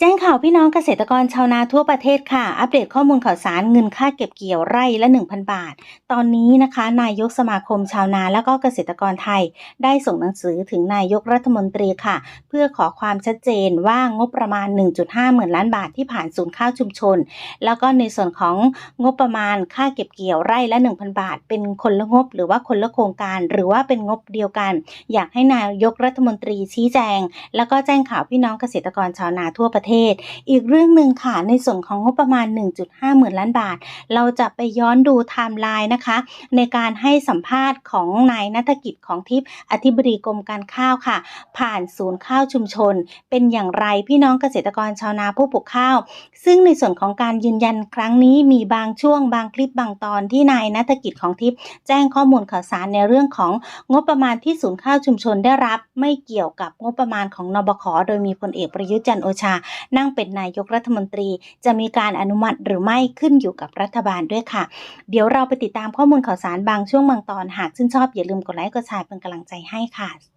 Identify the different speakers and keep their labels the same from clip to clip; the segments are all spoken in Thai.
Speaker 1: แจ้งข่าวพี่น้องเกษตรกรชาวนาทั่วประเทศค่ะ อัปเดตข้อมูลข่าวสารเงินค่าเก็บเกี่ยวไร่ละ 1,000 บาท ตอนนี้นะคะ นายกสมาคมชาวนาและก็เกษตรกรไทย ได้ส่งหนังสือถึงนายกรัฐมนตรีค่ะ เพื่อขอความชัดเจนว่างบประมาณ 1.5 หมื่นล้านบาทที่ผ่านศูนย์ข้าวชุมชน แล้วก็ในส่วนของงบประมาณค่าเก็บเกี่ยวไร่ละ 1,000 บาท เป็นคนละงบ หรือว่าคนละโครงการ หรือว่าเป็นงบเดียวกัน อยากให้นายกรัฐมนตรีชี้แจง แล้วก็แจ้งข่าวพี่น้องเกษตรกรชาวนาทั่วประเทศอีกเรื่องหนึ่งค่ะ ในส่วนของงบประมาณ 1.5 หมื่นล้านบาท เราจะไปย้อนดูไทม์ไลน์นะคะ ในการให้สัมภาษณ์ของนายนัฐกิจของทิพย์อธิบดีกรมการข้าวค่ะ ผ่านศูนย์ข้าวชุมชน เป็นอย่างไรพี่น้องเกษตรกรชาวนาผู้ปลูกข้าว ซึ่งในส่วนของการยืนยันครั้งนี้มีบางช่วงบางคลิปบางตอนที่นายนัฐกิจของทิพย์แจ้งข้อมูลข่าวสารในเรื่องของงบประมาณที่ศูนย์ข้าวชุมชนได้รับ ไม่เกี่ยวกับงบประมาณของนบขโดยมีพลเอกประยุทธ์จันโอชานั่งเป็นนายกรัฐมนตรี จะมีการอนุมัติหรือไม่ขึ้นอยู่กับรัฐบาลด้วยค่ะ เดี๋ยวเราไปติดตามข้อมูลข่าวสารบางช่วงบางตอน หากชื่นชอบอย่าลืมกดไลค์กดแชร์เป็นกำลังใจให้ค่ะ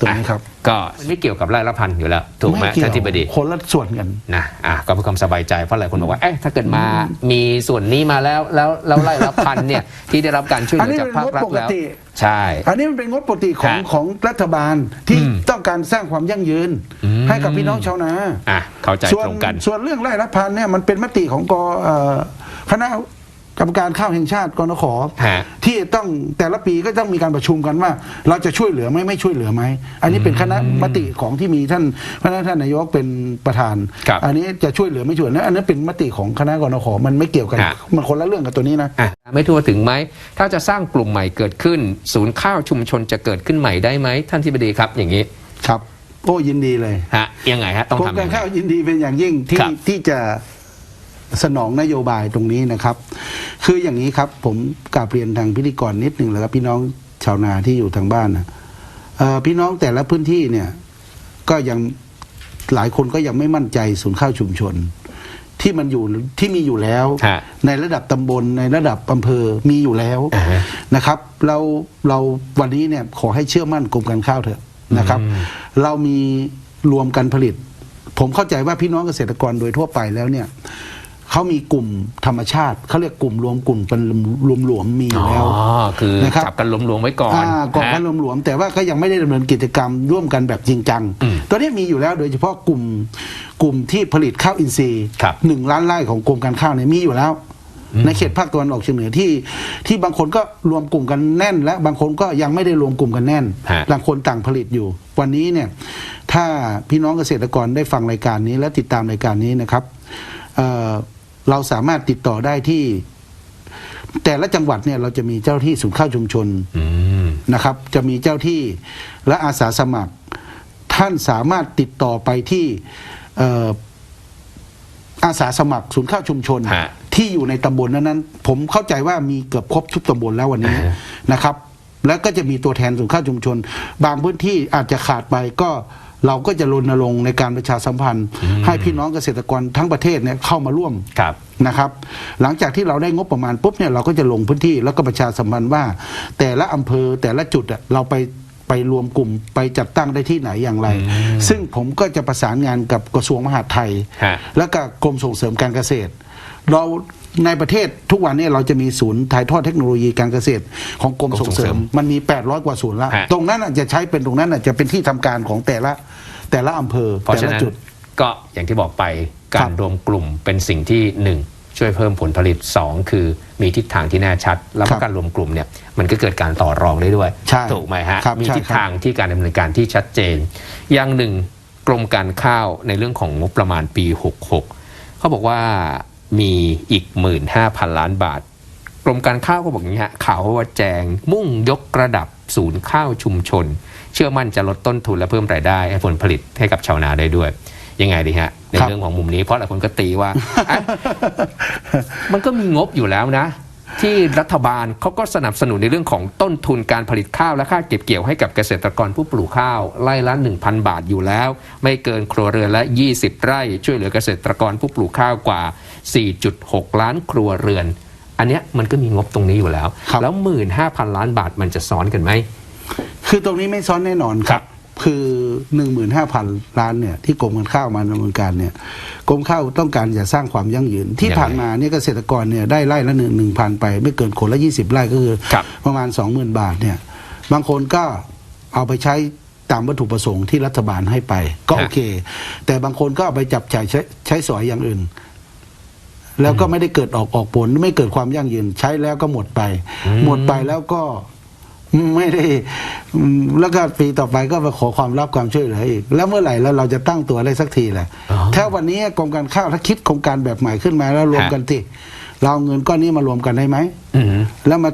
Speaker 2: ตรงนี้ครับ
Speaker 3: ก็มันไม่เกี่ยวกับไร่ละพันอยู่แล้ว ถูกไหม
Speaker 2: เกี่ยว
Speaker 3: ท่านที่บดี
Speaker 2: คนละส่วนกัน
Speaker 3: นะอะก็เพื่อความสบายใจเพราะหลายคนบอกว่าเอ๊ะถ้าเกิดมามีส่วนนี้มาแล้วแล้วแล้วไร่ละพันเนี่ยที่ได้รับการช่วยเห
Speaker 2: อัน
Speaker 3: ลือ
Speaker 2: นี้
Speaker 3: จาก
Speaker 2: เป็น
Speaker 3: ภาค
Speaker 2: งบ
Speaker 3: รัฐ
Speaker 2: ปก
Speaker 3: แล้ว
Speaker 2: ติ
Speaker 3: ใช่
Speaker 2: อันนี้มันเป็นงบปกติของ
Speaker 3: ฮะ
Speaker 2: ของรัฐบาลที่
Speaker 3: อืม
Speaker 2: ต้องการสร้างความยั่งยืน
Speaker 3: อืม
Speaker 2: ให้กับพี่น้องชาวนา
Speaker 3: อะเข้าใจ
Speaker 2: ส่วน
Speaker 3: ตรงกัน
Speaker 2: ส่วนเรื่องไร่ละพันเนี่ยมันเป็นมติของกเอ่อคณะ กรรมการข้าวแห่งชาติกนข
Speaker 3: ฮะ
Speaker 2: ที่ต้องแต่ละปีก็ต้องมีการประชุมกันว่า เราจะช่วยเหลือไหมไม่ช่วยเหลือไหมอันนี้เป็นคณะมติของที่มีท่านพระท่านนายกเป็นประธาน
Speaker 3: ครับ
Speaker 2: อันนี้จะช่วยเหลือไม่ช่วยเหลืออันนั้นเป็นมติของคณะกนขมันไม่เกี่ยวกัน
Speaker 3: ฮะ
Speaker 2: มันคนละเรื่องกับตัวนี้นะ
Speaker 3: อะไม่ทั่วถึงไหม ถ้าจะสร้างกลุ่มใหม่เกิดขึ้น ศูนย์ข้าวชุมชนจะเกิดขึ้นใหม่ได้ไหมท่านที่บดีครับ อย่างนี้
Speaker 2: ครับ โอ้ยินดีเลย
Speaker 3: ฮะยังไงฮะต้อง
Speaker 2: กรม
Speaker 3: ทำ
Speaker 2: กา
Speaker 3: ยั
Speaker 2: รง
Speaker 3: ไง
Speaker 2: ข้าวยินดีเป็นอย่างยิ่งที่
Speaker 3: ครับ
Speaker 2: ที่จะ สนองนโยบายตรงนี้นะครับ คืออย่างนี้ครับผมกราบเรียนทางพิธีกรนิดหนึ่งแล้วครับพี่น้องชาวนาที่อยู่ทางบ้านนะเอ่อพี่น้องแต่ละพื้นที่เนี่ยก็ยังหลายคนก็ยังไม่มั่นใจศูนย์ข้าวชุมชน ที่มันอยู่ที่มีอยู่แล้ว
Speaker 3: ฮะ
Speaker 2: ในระดับตำบลในระดับอำเภอมีอยู่แล้ว
Speaker 3: อ่าฮะ
Speaker 2: นะครับ เราเราวันนี้เนี่ยขอให้เชื่อมั่นกรมการข้าวเถอะนะครับ
Speaker 3: อืม
Speaker 2: เรามีรวมกันผลิต ผมเข้าใจว่าพี่น้องเกษตรกรโดยทั่วไปแล้วเนี่ย เขามีกลุ่มธรรมชาติเขาเรียกกลุ่มรวมกลุ่มเป็นรวมหลวมๆมีอยู่
Speaker 3: อ๋อ
Speaker 2: แล้ว
Speaker 3: คือ
Speaker 2: นะครับ
Speaker 3: จับกันรวมๆไว้ก่อน
Speaker 2: อ่าก่อนกัน
Speaker 3: ฮะ
Speaker 2: รวมหลวมๆแต่ว่าก็ยังไม่ได้ดำเนินกิจกรรมร่วมกันแบบจริงจัง
Speaker 3: อืม
Speaker 2: ตัวนี้มีอยู่แล้วโดยเฉพาะกลุ่มกลุ่มที่ผลิตข้าวอินทรีย์
Speaker 3: ครับ
Speaker 2: หนึ่งล้านไร่ของกรมการข้าวเนี่ยมีอยู่แล้ว
Speaker 3: อืม
Speaker 2: ในเขตภาคตะวันออกเฉียงเหนือที่ ที่บางคนก็รวมกลุ่มกันแน่น และบางคนก็ยังไม่ได้รวมกลุ่มกันแน่น
Speaker 3: ฮะ
Speaker 2: ต่างคนต่างผลิตอยู่ วันนี้เนี่ยถ้าพี่น้องเกษตรกรได้ฟังรายการนี้และติดตามรายการนี้นะครับ เอ่อเราสามารถติดต่อได้ที่ แต่ละจังหวัดเนี่ยเราจะมีเจ้าที่ศูนย์ข้าวชุมชน
Speaker 3: อืม
Speaker 2: นะครับ จะมีเจ้าที่และอาสาสมัคร ท่านสามารถติดต่อไปที่เอ่ออาสาสมัครศูนย์ข้าวชุมชน
Speaker 3: ฮะ
Speaker 2: ที่อยู่ในตำบลนั้นๆผมเข้าใจว่ามีเกือบครบทุกตำบลแล้ววันนี้
Speaker 3: อ่าฮะ
Speaker 2: นะครับ แล้วก็จะมีตัวแทนศูนย์ข้าวชุมชน บางพื้นที่อาจจะขาดไปก็ เราก็จะรณรงค์ในการประชาสัมพันธ์ ให้พี่น้องเกษตรกรทั้งประเทศเนี่ยเข้ามาร่วม
Speaker 3: ครับ
Speaker 2: นะครับ หลังจากที่เราได้งบประมาณปุ๊บเนี่ยเราก็จะลงพื้นที่แล้วก็ประชาสัมพันธ์ว่า แต่ละอำเภอแต่ละจุดอะเราไปไปรวมกลุ่มไปจัดตั้งได้ที่ไหนอย่างไร
Speaker 3: อืม
Speaker 2: ซึ่งผมก็จะประสานงานกับกระทรวงมหาดไทย
Speaker 3: ฮะ
Speaker 2: แล้วก็กรมส่งเสริมการเกษตร เรา ในประเทศทุกวันนี้เราจะมีศูนย์ถ่ายทอดเทคโนโลยีการเกษตรของกรมส่งเสริม มันมี 800 กว่าศูนย์ละ
Speaker 3: ฮะ
Speaker 2: ตรงนั้นอาจจะใช้เป็นตรงนั้นอาจจะเป็นที่ทำการของแต่ละแต่ละอำเภอ
Speaker 3: เพราะ
Speaker 2: แต่
Speaker 3: ฉะ
Speaker 2: ละ
Speaker 3: นั้น
Speaker 2: จุด
Speaker 3: ก็อย่างที่บอกไป
Speaker 2: ครั
Speaker 3: การ
Speaker 2: บ
Speaker 3: รวมกลุ่มเป็นสิ่งที่หนึ่งช่วยเพิ่มผลผลิตสองคือมีทิศทางที่แน่ชัด แล้ว
Speaker 2: ครั
Speaker 3: ก็
Speaker 2: บ
Speaker 3: การรวมกลุ่มเนี่ยมันก็เกิดการต่อรองได้ด้วย
Speaker 2: ใช่
Speaker 3: ถูกไหมฮะ
Speaker 2: ครับ
Speaker 3: มี
Speaker 2: ใช่
Speaker 3: ทิศ
Speaker 2: ครับ
Speaker 3: ทางที่การดำเนินการที่ชัดเจน อย่างหนึ่งกรมการข้าวในเรื่องของงบประมาณปี 66 เขาบอกว่า มีอีก 15,000 ล้านบาท กรมการข้าวก็บอกอย่างนี้ฮะข่าวว่าแจงมุ่งยกระดับศูนย์ข้าวชุมชน เชื่อมั่นจะลดต้นทุนและเพิ่มรายได้ให้ผลผลิตให้กับชาวนาได้ด้วยยังไงดีฮะ ใน
Speaker 2: ครับ
Speaker 3: เรื่องของมุมนี้เพราะหลายคนก็ตีว่าอะมันก็มีงบอยู่แล้วนะ ที่รัฐบาลเขาก็สนับสนุนในเรื่องของต้นทุนการผลิตข้าวและค่าเก็บเกี่ยวให้กับเกษตรกรผู้ปลูกข้าวไร่ละ 1,000 บาทอยู่แล้ว ไม่เกินครัวเรือนละ 20 ไร่ ช่วยเหลือเกษตรกรผู้ปลูกข้าวกว่า 4.6 ล้านครัวเรือน อันเนี้ยมันก็มีงบตรงนี้อยู่แล้ว
Speaker 2: ครับ
Speaker 3: แล้ว 15,000 ล้านบาทมันจะซ้อนกันไหม
Speaker 2: คือตรงนี้ไม่ซ้อนแน่นอนครับ คือหนึ่งหมื่นห้าพันล้านเนี่ยที่กรมการข้าวมาดำเนินการเนี่ยกรมข้าวต้องการจะสร้างความยั่งยืน ที่
Speaker 3: ยังไง
Speaker 2: ผ่านมาเนี่ยเกษตรกรเนี่ยได้ไร่ละหนึ่งหนึ่งพันไป ไม่เกินคนละยี่สิบไร่ก็คือ
Speaker 3: ครับ
Speaker 2: ประมาณสองหมื่นบาทเนี่ยบางคนก็เอาไปใช้ตามวัตถุประสงค์ที่รัฐบาลให้ไป ก็
Speaker 3: ฮะ
Speaker 2: โอเค แต่บางคนก็เอาไปจับจ่ายใช้ใช้สอยอย่างอื่น แล้วก็ไม่ได้เกิดออกออกผลไม่เกิดความยั่งยืนใช้แล้วก็หมดไป หมดไปแล้วก็ไม่ได้อืมแล้วก็ปีต่อไปก็มาขอความรับความช่วยเหลืออีก แล้วเมื่อไหร่แล้วเราจะตั้งตัวได้สักทีแหละ
Speaker 3: อ๋อ
Speaker 2: ถ้าวันนี้กรมการข้าวถ้าคิดโครงการแบบใหม่ขึ้นมาแล้วรวม
Speaker 3: ฮะ
Speaker 2: กันที่เราเอาเงินก้อนนี้มารวมกันได้ไหม
Speaker 3: อืม
Speaker 2: แล้วมา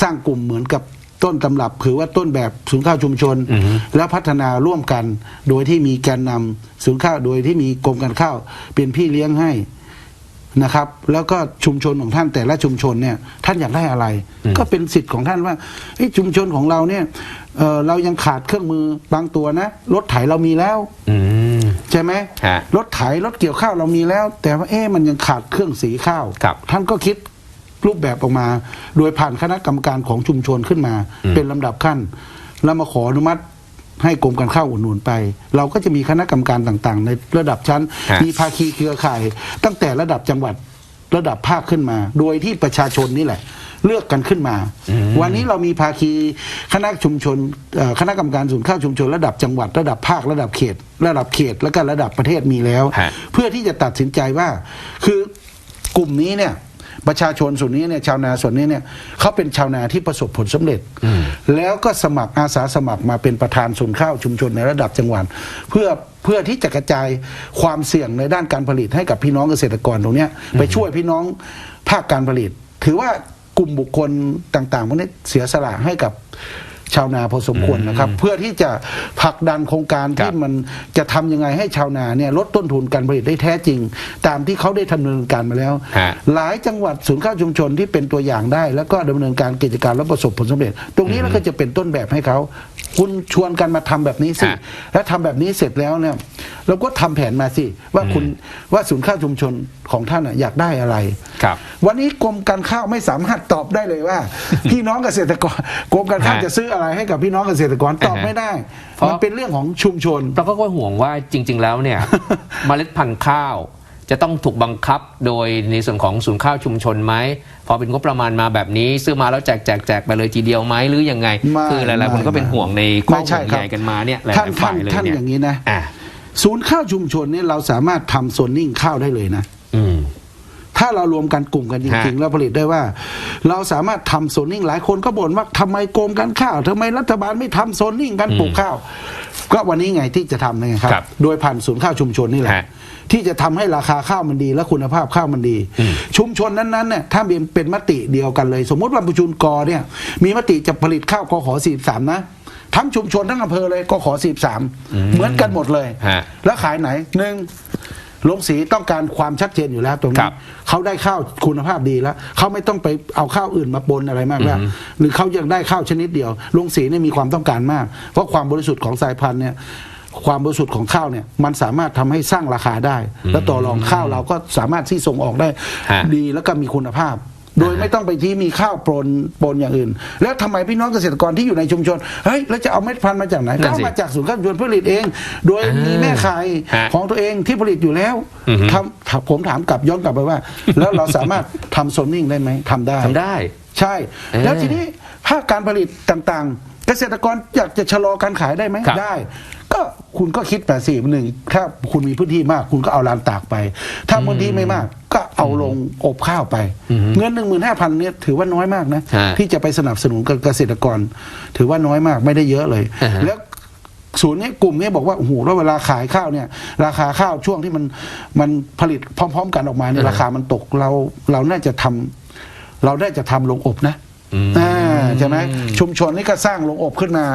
Speaker 2: สร้างกลุ่มเหมือนกับต้นตำรับคือว่าต้นแบบศูนย์ข้าวชุมชน
Speaker 3: อือฮึ
Speaker 2: แล้วพัฒนาร่วมกัน โดยที่มีแกนนำศูนย์ข้าวโดยที่มีกรมการข้าวเป็นพี่เลี้ยงให้ นะครับ แล้วก็ชุมชนของท่านแต่ละชุมชนเนี่ยท่านอยากได้อะไร
Speaker 3: อืม
Speaker 2: ก็เป็นสิทธิ์ของท่านว่าเอ้ยชุมชนของเราเนี่ยเอ่อเรายังขาดเครื่องมือบางตัวนะรถไถเรามีแล้ว
Speaker 3: อืม
Speaker 2: ใช่ไหม
Speaker 3: ฮะ
Speaker 2: รถไถรถเกี่ยวข้าวเรามีแล้ว แต่ว่าเอ๊ะมันยังขาดเครื่องสีข้าว
Speaker 3: ครับ
Speaker 2: ท่านก็คิดรูปแบบออกมา โดยผ่านคณะกรรมการของชุมชนขึ้นมา
Speaker 3: อืม
Speaker 2: เป็นลำดับขั้นแล้วมาขออนุมัติ ให้กรมการข้าวอุดหนุนไป เราก็จะมีคณะกรรมการต่างๆ ในระดับชั้น
Speaker 3: ฮะ
Speaker 2: มีภาคีเครือข่าย ตั้งแต่ระดับจังหวัดระดับภาคขึ้นมา โดยที่ประชาชนนี่แหละ เลือกกันขึ้นมา วันนี้เรามีภาคีคณะชุมชนเอ่อคณะกรรมการศูนย์ข้าวชุมชน ระดับจังหวัดระดับภาคระดับเขต ระดับเขตแล้วก็ระดับประเทศมีแล้ว
Speaker 3: ฮะ
Speaker 2: เพื่อที่จะตัดสินใจว่า คือกลุ่มนี้เนี่ยประชาชนส่วนนี้เนี่ยชาวนาส่วนนี้เนี่ยเขาเป็นชาวนาที่ประสบผลสำเร็จ
Speaker 3: อืม
Speaker 2: แล้วก็สมัครอาสาสมัครมาเป็นประธานศูนย์ข้าวชุมชนในระดับจังหวัด เพื่อเพื่อที่จะกระจายความเสี่ยงในด้านการผลิตให้กับพี่น้องเกษตรกรตรงเนี้ยไปช่วยพี่น้องภาคการผลิต ถือว่ากลุ่มบุคคลต่างๆพวกนี้เสียสละให้กับ ชาวนาพอสมควรนะครับ เพื่อที่จะผลักดันโครงการ
Speaker 3: ครั
Speaker 2: ที่
Speaker 3: บ
Speaker 2: มันจะทำยังไงให้ชาวนาเนี่ยลดต้นทุนการผลิตได้แท้จริง ตามที่เขาได้ดำเนินการมาแล้ว
Speaker 3: ฮะ
Speaker 2: หลายจังหวัดศูนย์ข้าวชุมชนที่เป็นตัวอย่างได้ แล้วก็ดำเนินการกิจการและประสบผลสำเร็จ ตรงนี้เราก็จะเป็นต้นแบบให้เขา คุณชวนกันมาทำแบบนี้สิ
Speaker 3: ฮะ
Speaker 2: แล้วทำแบบนี้เสร็จแล้วเนี่ยเราก็ทำแผนมาสิ ว่าคุณว่าศูนย์ข้าวชุมชนของท่านน่ะอยากได้อะไร
Speaker 3: ครับ
Speaker 2: วันนี้กรมการข้าวไม่สามารถตอบได้เลยว่า พี่น้องเกษตรกรกรมการข้าว
Speaker 3: ฮะ
Speaker 2: จะซื้ออะไรให้กับพี่น้องเกษตรกรตอบ
Speaker 3: อ่าฮะ
Speaker 2: ไม่ได้
Speaker 3: เพราะ
Speaker 2: มันเป็นเรื่องของชุมชน
Speaker 3: เราก็ห่วงว่าจริง ๆ แล้วเนี่ยเมล็ดพันธุ์ข้าว จะต้องถูกบังคับโดยในส่วนของศูนย์ข้าวชุมชนไหมพอเป็นงบประมาณมาแบบนี้ ซื้อมาแล้วแจกแจกแจกไปเลยทีเดียวไหมหรือยังไง
Speaker 2: ไม่
Speaker 3: คือหลายๆคนก็เป็น
Speaker 2: ไม่
Speaker 3: ห่วงในข้อ
Speaker 2: ไม่ใช่
Speaker 3: ห่วง
Speaker 2: ครับ
Speaker 3: ใยกันมาเนี่ยหลา
Speaker 2: ท่าน
Speaker 3: ยๆ
Speaker 2: ท่า
Speaker 3: ฝ่านยเลย
Speaker 2: ท่าน
Speaker 3: เนี่
Speaker 2: อยย่างนี้นะ
Speaker 3: อะ
Speaker 2: ศูนย์ข้าวชุมชนเนี่ยเราสามารถทำโซนนิ่งข้าวได้เลยนะ
Speaker 3: อืม
Speaker 2: ถ้าเรารวมกันกลุ่มกันจริงๆ
Speaker 3: ฮะ
Speaker 2: แล้วผลิตได้ว่า เราสามารถทำโซนนิ่งหลายคนก็บ่นว่าทำไมกรมการข้าวทำไมรัฐบาลไม่ทำโซนนิ่งการปลูกข้าว ก็วันนี้ไงที่จะทำนะไงครับ
Speaker 3: ครับ
Speaker 2: โดยผ่านศูนย์ข้าวชุมชนนี่แหละ
Speaker 3: ฮะ
Speaker 2: ที่จะทำให้ราคาข้าวมันดี และคุณภาพข้าวมันดี
Speaker 3: อืม
Speaker 2: ชุมชนนั้นๆเนี่ยถ้าเป็นเป็นมติเดียวกันเลย สมมติว่าประชุมกอเนี่ย มีมติจะผลิตข้าวกขอ43นะทั้งชุมชนทั้งอำเภอเลยกขอ 43 เหมือนกันหมดเลย
Speaker 3: ฮะ
Speaker 2: แล้วขายไหนหนึ่ง ลงสีต้องการความชัดเจนอยู่แล้วตรง
Speaker 3: ค
Speaker 2: นี้
Speaker 3: รับ
Speaker 2: เขาได้ข้าวคุณภาพดีแล้วเขาไม่ต้องไปเอาข้าวอื่นมาปนอะไรมากแล้ว
Speaker 3: อือฮึ
Speaker 2: หรือเขายังได้ข้าวชนิดเดียวลงสีเนี่ยมีความต้องการมาก เพราะความบริสุทธิ์ของสายพันธุ์เนี่ยความบริสุทธิ์ของข้าวเนี่ยมันสามารถทำให้สร้างราคาได้ แล้วต่อรองข้าวเราก็สามารถที่ส่งออกได้
Speaker 3: ฮะ
Speaker 2: ดีแล้วก็มีคุณภาพ โดยไม่ต้องไปที่มีข้าวปนปนอย่างอื่น แล้วทำไมพี่น้องเกษตรกรที่อยู่ในชุมชนเฮ้ยแล้วจะเอาเม็ดพันธุ์มาจากไหน
Speaker 3: นั่
Speaker 2: ก็
Speaker 3: น
Speaker 2: เอา
Speaker 3: สิ
Speaker 2: มาจากศูนย์ข้าวชุมชนผลิตเอง โดยมีแม่ขาย
Speaker 3: ฮะ
Speaker 2: ของตัวเองที่ผลิตอยู่แล้ว
Speaker 3: อือฮึ
Speaker 2: ทำถามผมถามกลับย้อนกลับไปว่า แล้วเราสามารถทำโซนนิ่งได้ไหมทำได้
Speaker 3: ทำได้
Speaker 2: ใช่
Speaker 3: เออ
Speaker 2: แล้วทีนี้ภาคการผลิตต่างๆ เกษตรกรอยากจะชะลอการขายได้ไหม
Speaker 3: ครับ
Speaker 2: ได้ ก็คุณก็คิดแต่สี่หนึ่งถ้าคุณมีพื้นที่มาก คุณก็เอาลานตากไป ถ้าพื้นที่ไม่มาก ก็เอาลงอบข้าวไป
Speaker 3: อือฮึ
Speaker 2: เงินหนึ่งหมื่นห้าพันเนี่ยถือว่าน้อยมากนะ
Speaker 3: ฮะ
Speaker 2: ที่จะไปสนับสนุนกับเกษตรกร ถือว่าน้อยมากไม่ได้เยอะเลย
Speaker 3: อ่าฮะ
Speaker 2: แล้วศูนย์นี้กลุ่มนี้บอกว่าโอ้โหแล้วเวลาขายข้าวเนี่ย ราคาข้าวช่วงที่มันมันผลิตพร้อม ๆ กันออกมาเนี่ย
Speaker 3: อ่า
Speaker 2: ราคามันตกเราเราน่าจะทำเราได้จะทำลงอบนะ
Speaker 3: อืม
Speaker 2: อ่าใช่ไหมชุมชนนี่ก็สร้างโรงอบขึ้นมา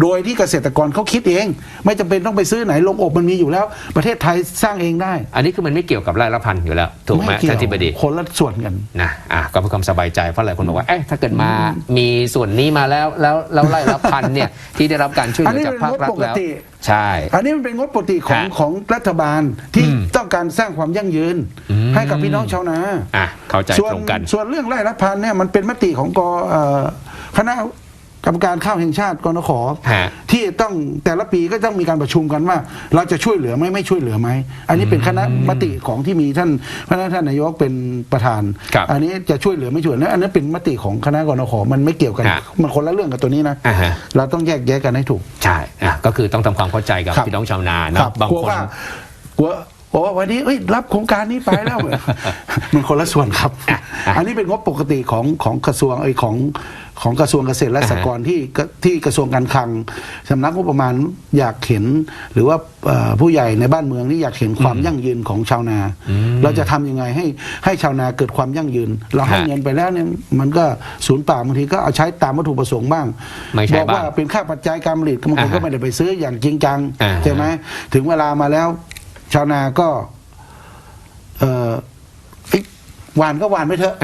Speaker 2: โดยที่เกษตรกรเขาคิดเอง ไม่จำเป็นต้องไปซื้อไหนโรงอบมันมีอยู่แล้ว ประเทศไทยสร้างเองได้
Speaker 3: อันนี้คือมันไม่เกี่ยวกับไร่ละพันอยู่แล้ว ถูกไหม
Speaker 2: เกี่ยว
Speaker 3: ท่านทิบดี
Speaker 2: คนละส่วนกัน
Speaker 3: นะอะก็เพื่อความสบายใจเพราะหลายคนบอกว่าเอ๊ะถ้าเกิดมามีส่วนนี้มาแล้วแล้วแล้วไร่ละพันเนี่ยที่ได้รับการช่วยเหลือจากภาครัฐแล้ว
Speaker 2: อันนี้เป็นงบปกติ
Speaker 3: ใช่
Speaker 2: อันนี้มันเป็นงบปกติของ
Speaker 3: ฮะ
Speaker 2: ของรัฐบาลที่
Speaker 3: อืม
Speaker 2: ต้องการสร้างความยั่งยืน
Speaker 3: อืม
Speaker 2: ให้กับพี่น้องชาวนา
Speaker 3: อะเข้าใจ
Speaker 2: ส่วน
Speaker 3: ตรงกัน
Speaker 2: ส่วนเรื่องไร่ละพันเนี่ยมันเป็นมติของกเอ่อคณะ กรรมการข้าวแห่งชาติกนข
Speaker 3: ฮะ
Speaker 2: ที่ต้องแต่ละปีก็ต้องมีการประชุมกันว่า เราจะช่วยเหลือไหมไม่ช่วยเหลือไหมอันนี้เป็นคณะมติของที่มีท่านพระท่านนายกเป็นประธาน
Speaker 3: ครับ
Speaker 2: อันนี้จะช่วยเหลือไม่ช่วยเหลืออันนั้นเป็นมติของคณะกนขมันไม่เกี่ยวกัน
Speaker 3: ฮะ
Speaker 2: มันคนละเรื่องกับตัวนี้นะ
Speaker 3: อ่าฮะ
Speaker 2: เราต้องแยกแยะกันให้ถูก
Speaker 3: ใช่อะก็คือต้องทำความเข้าใจกับ
Speaker 2: ครับ
Speaker 3: พี่น้องชาวนา
Speaker 2: ค
Speaker 3: เนาะ
Speaker 2: รับบา
Speaker 3: ง
Speaker 2: กลัว
Speaker 3: คน
Speaker 2: ว่ากลัว บอกว่าวันนี้เอ้ยรับโครงการนี้ไปแล้ว มันคนละส่วนครับ
Speaker 3: อะ
Speaker 2: อันนี้เป็นงบปกติของของกระทรวงไอ้ยของของกระทรวงเกษตรและ
Speaker 3: อ่าฮะ
Speaker 2: สหกรณ์ที่กระที่กระทรวงการคลังสำนักงบประมาณอยากเห็น หรือว่าเอ่อผู้ใหญ่ในบ้านเมืองที่อยากเห็นความยั่งยืนของชาวนา เราจะทำยังไงให้ให้ชาวนาเกิดความยั่งยืน เราให้
Speaker 3: ฮะ
Speaker 2: เงินไปแล้วเนี่ยมันก็ศูนย์เปล่าบางทีก็เอาใช้ตามวัตถุประสงค์บ้าง
Speaker 3: ไม่ใช่
Speaker 2: บอกว่า
Speaker 3: บ้าง
Speaker 2: เป็นค่าปัจจัยการผลิตบางคนก็
Speaker 3: อ่าฮะ
Speaker 2: ไม่ได้ไปซื้ออย่างจริงจัง
Speaker 3: อ่า
Speaker 2: ใช่ไหมถึงเวลามาแล้ว ชาวนาก็เออเอ้ยหวานก็หวานไปเถอะ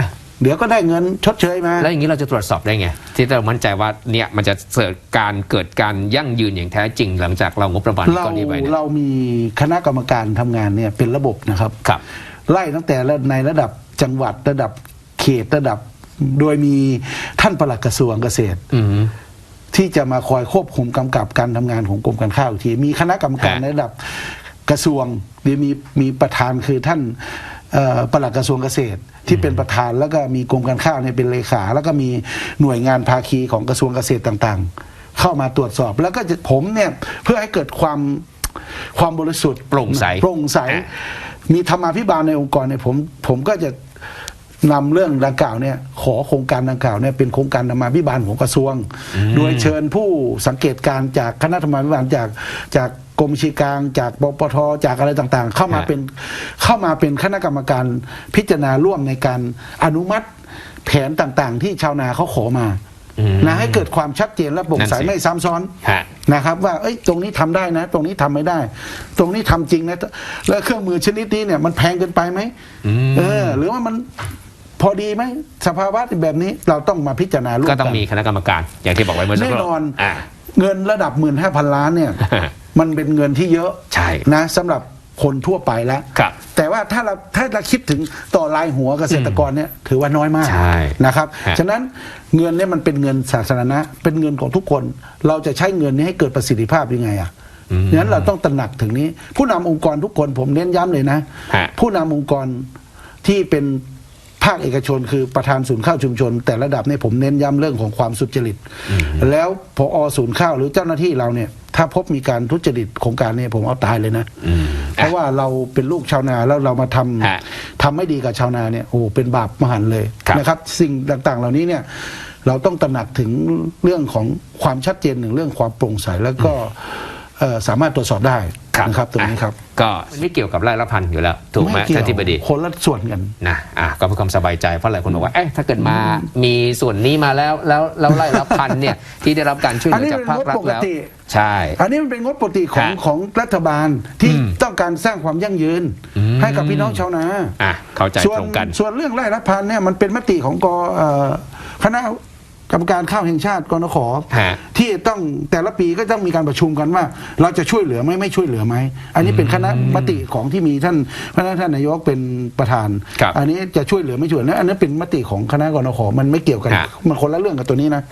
Speaker 2: เดี๋ยวก็ได้เงินชดเชยมา
Speaker 3: แล้วอย่างนี้เราจะตรวจสอบได้ไง ที่เรามั่นใจว่าเนี่ยมันจะเกิดการเกิดการยั่งยืนอย่างแท้จริง หลังจากเรางบประมาณ
Speaker 2: เรา
Speaker 3: ก้อนนี้ไปเนี่ย
Speaker 2: เรามีคณะกรรมการทำงานเนี่ยเป็นระบบนะครับ
Speaker 3: ครับ
Speaker 2: ไล่ตั้งแต่ในระดับจังหวัดระดับเขตระดับโดยมีท่านปลัดกระทรวงเกษตร
Speaker 3: อืม
Speaker 2: ที่จะมาคอยควบคุมกำกับการทำงานของกรมการข้าวอีกทีมีคณะกรรมการ
Speaker 3: ฮะ
Speaker 2: ในระดับ กระทรวงหรือมีมีประธานคือท่านเอ่อปลัดกระทรวงเกษตรที่เป็นประธานแล้วก็มีกรมการข้าวเนี่ยเป็นเลขา แล้วก็มีหน่วยงานภาคีของกระทรวงเกษตรต่างๆ เข้ามาตรวจสอบ แล้วก็จะผมเนี่ยเพื่อให้เกิดความความบริสุทธิ์
Speaker 3: โปร่งใส
Speaker 2: โปร่งใส
Speaker 3: อะ
Speaker 2: มีธรรมาภิบาลในองค์กรเนี่ยผมผมก็จะนำเรื่องดังกล่าวเนี่ยขอโครงการดังกล่าวเนี่ยเป็นโครงการธรรมาภิบาลของกระทรวง โดยเชิญผู้สังเกตการณ์จากคณะธรรมาภิบาลจากจาก กรมบัญชีกลาง จากปปทจากอะไรต่างๆ เข้ามา
Speaker 3: ฮะ
Speaker 2: เป็นเข้ามาเป็นคณะกรรมการพิจารณาร่วมในการอนุมัติแผนต่างๆ ที่ชาวนาเขาขอมา
Speaker 3: อืม
Speaker 2: นะให้เกิดความชัดเจนและโปร่งใส
Speaker 3: นั่นสิ
Speaker 2: ไม่ซ้ำซ้อน
Speaker 3: ฮะ
Speaker 2: นะครับ ว่าเอ้ยตรงนี้ทำได้นะ ตรงนี้ทำไม่ได้ ตรงนี้ทำจริงนะแล้วเครื่องมือชนิดนี้เนี่ยมันแพงเกินไปไหม
Speaker 3: อืม
Speaker 2: เออ หรือว่ามันพอดีไหมสภาวะแบบนี้เราต้องมาพิจารณาร่วม
Speaker 3: ก็
Speaker 2: กัน
Speaker 3: ต้องมีคณะกรรมการ อย่างที่บอกไว้เมื่อสัก
Speaker 2: แน่
Speaker 3: ครู่
Speaker 2: นอน
Speaker 3: อ่า
Speaker 2: เงินระดับหมื่นห้าพันล้านเนี่ย
Speaker 3: ฮะ
Speaker 2: มันเป็นเงินที่เยอะ
Speaker 3: ใช่
Speaker 2: นะสำหรับคนทั่วไปแล้ว
Speaker 3: ครับ
Speaker 2: แต่ว่าถ้าเราถ้าเราคิดถึงต่อรายหัวเกษตรกรเนี่ยถือว่าน้อยมาก
Speaker 3: ใช่
Speaker 2: นะครับ
Speaker 3: ฮะ
Speaker 2: ฉะนั้นเงินเนี่ยมันเป็นเงินสาธารณะ เป็นเงินของทุกคน เราจะใช้เงินนี้ให้เกิดประสิทธิภาพยังไงอะ
Speaker 3: อืม
Speaker 2: งั้นเราต้องตระหนักถึงนี้ ผู้นำองค์กรทุกคนผมเน้นย้ำเลยนะ
Speaker 3: ฮะ
Speaker 2: ผู้นำองค์กรที่เป็น ภาคเอกชนคือประธานศูนย์ข้าวชุมชน แต่ระดับเนี่ยผมเน้นย้ำเรื่องของความสุจริต แล้วพอศูนย์ข้าวหรือเจ้าหน้าที่เราเนี่ย ถ้าพบมีการทุจริตโครงการเนี่ยผมเอาตายเลยนะ
Speaker 3: อืม
Speaker 2: เพราะว่าเราเป็นลูกชาวนาแล้วเรามาทำ
Speaker 3: ฮะ
Speaker 2: ทำไม่ดีกับชาวนาเนี่ยโอ้เป็นบาปมหันต์เลย
Speaker 3: ครับ
Speaker 2: นะครับ สิ่งต่างๆ เหล่านี้เนี่ยเราต้องตระหนักถึงเรื่องของความชัดเจนหนึ่งเรื่องความโปร่งใสแล้วก็เอ่อ สามารถตรวจสอบได้นะครับตรงนี้ครับ
Speaker 3: ก็ไม่เกี่ยวกับไร่ละพันอยู่แล้ว ถูกไหม
Speaker 2: เกี่ยว
Speaker 3: ท่านที่บดี
Speaker 2: คนละส่วนกัน
Speaker 3: นะอะก็เพื่อความสบายใจเพราะหลายคนบอกว่าเอ๊ะถ้าเกิดมามีส่วนนี้มาแล้วแล้วแล้วไร่ละพันเนี่ยที่ได้รับการช่วยเห
Speaker 2: อัน
Speaker 3: ลื
Speaker 2: นี้
Speaker 3: อจากภาครัฐ
Speaker 2: เป็นงบปก
Speaker 3: แล้ว
Speaker 2: ติ
Speaker 3: ใช่
Speaker 2: อันนี้มันเป็นงบปกติของ
Speaker 3: ฮะ
Speaker 2: ของรัฐบาลที่
Speaker 3: อืม
Speaker 2: ต้องการสร้างความยั่งยืน
Speaker 3: อืม
Speaker 2: ให้กับพี่น้องชาวนา
Speaker 3: อะเข้าใจ
Speaker 2: ส่วน
Speaker 3: ตรงกัน
Speaker 2: ส่วนเรื่องไร่ละพันเนี่ยมันเป็นมติของกเอ่อคณะ กรรมการข้าวแห่งชาติกนข
Speaker 3: ฮะ
Speaker 2: ที่ต้องแต่ละปีก็ต้องมีการประชุมกันว่า เราจะช่วยเหลือไหมไม่ช่วยเหลือไหมอันนี้เป็นคณะมติของที่มีท่านพระท่านนายกเป็นประธาน
Speaker 3: ครับ
Speaker 2: อันนี้จะช่วยเหลือไม่ช่วยเหลืออันนั้นเป็นมติของคณะกนขมันไม่เกี่ยวกัน
Speaker 3: ฮะ
Speaker 2: มันคนละเรื่องกับตัวนี้นะ